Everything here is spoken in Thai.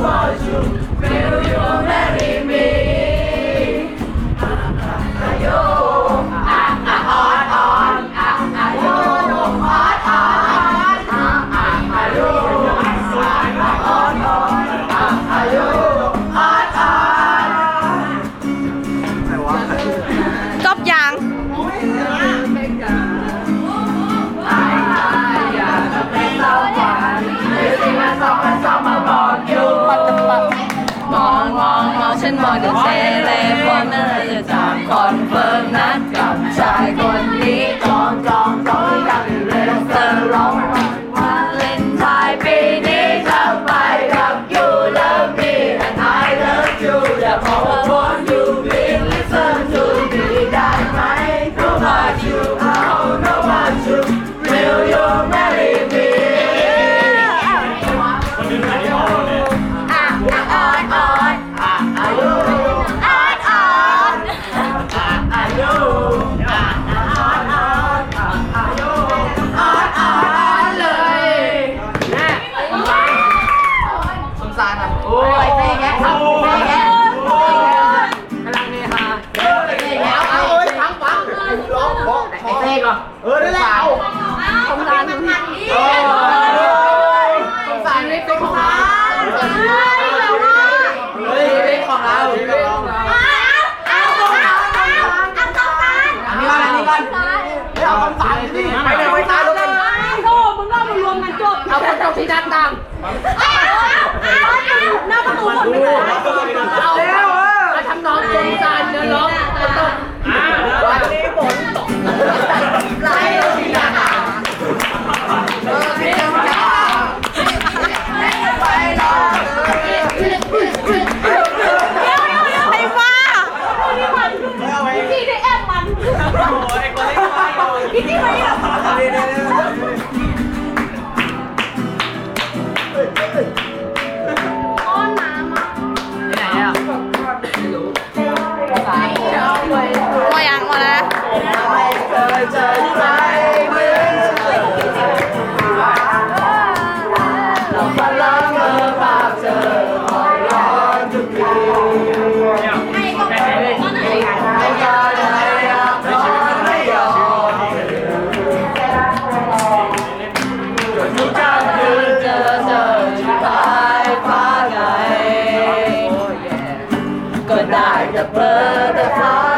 Salvador, meu เดอะเซเลบวันเนอร์จะถามคอนเฟิร์มนัดกับชายคนนี้กองจองกองกันเร็วเธอร้องมาเล่นทายปีนี้เธไปกับ you love me and I love you อย่าบอกว่า won't you please listen to me ได้ไหม No what you how No what you will you marry me วยเตะแกะทำเตะแกะเตะแกะกำลังเฮฮาเตะแกะเอาเอาเอ้ยฟังฟังร้องเพราะไอ้เตะก่อนเออได้แล้ว เอา ทำร้านมันมันดี พี่นัามเอาเอาเอาเอาหน้าประตูหมดเลย the fire.